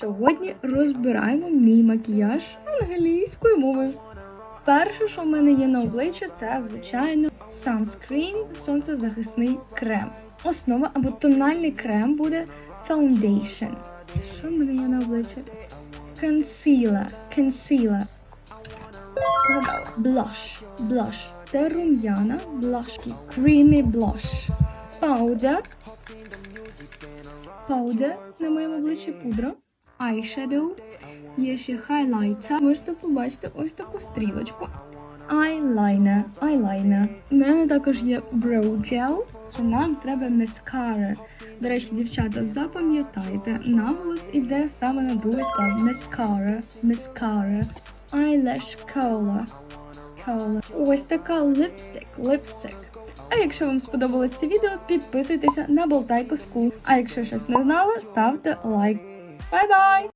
Сьогодні розбираємо мій макіяж англійською мовою. Перше, що в мене є на обличчі, це звичайно sunscreen, сонцезахисний крем. Основа або тональний крем буде foundation. Що в мене є на обличчі? Concealer, concealer. Згадала. Blush. Це рум'яна, blush. Creamy blush. Powder. Powder на моєму обличчі пудра. Eyeshadow. Є ще хайлайтер. Можете побачити ось таку стрілочку. Eyeliner. Eyeliner. У мене також є brow gel. Що нам треба маскара. До речі, дівчата, запам'ятайте, наголос іде саме на другий склад. Маскара. Маскара. Eyelash color. Color. Ось така липстик. Липстик. А якщо вам сподобалось це відео, підписуйтеся на Болтайко School. А якщо щось не знали, ставте лайк. Bye bye.